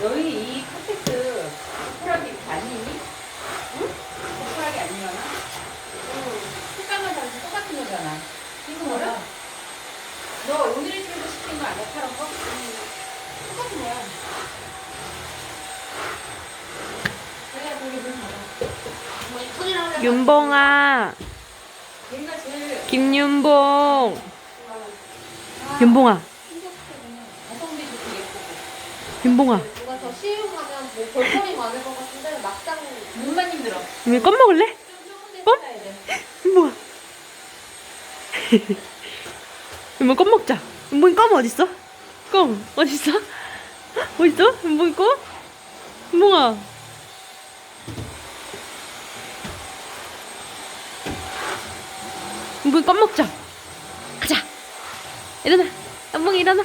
너희 이 카페트 포프라기 아니니? 응? 포프라기 아니려나? 색깔만 다르지 똑같은 거잖아. 이거 뭐야? 너 오늘의 집에서 시킨 거 아니야? 파란 거? 똑같은 거야. 그래, 거기 물 받아. 윤봉아, 얘가 제일 김윤봉, 윤봉아, 가성비 좋고 예쁘고. 윤봉아. 더 시음하면 뭐 볼거리 많을 것 같은데 막상 눈만 힘들어. 우리 껌 먹을래? 껌? 윤봉아. 윤봉 껌 먹자. 윤봉이 껌 어딨어? 껌 어딨어? 어딨어? 윤봉이 껌? 윤봉아. 윤봉이 껌 먹자. 가자. 일어나. 윤봉이 일어나.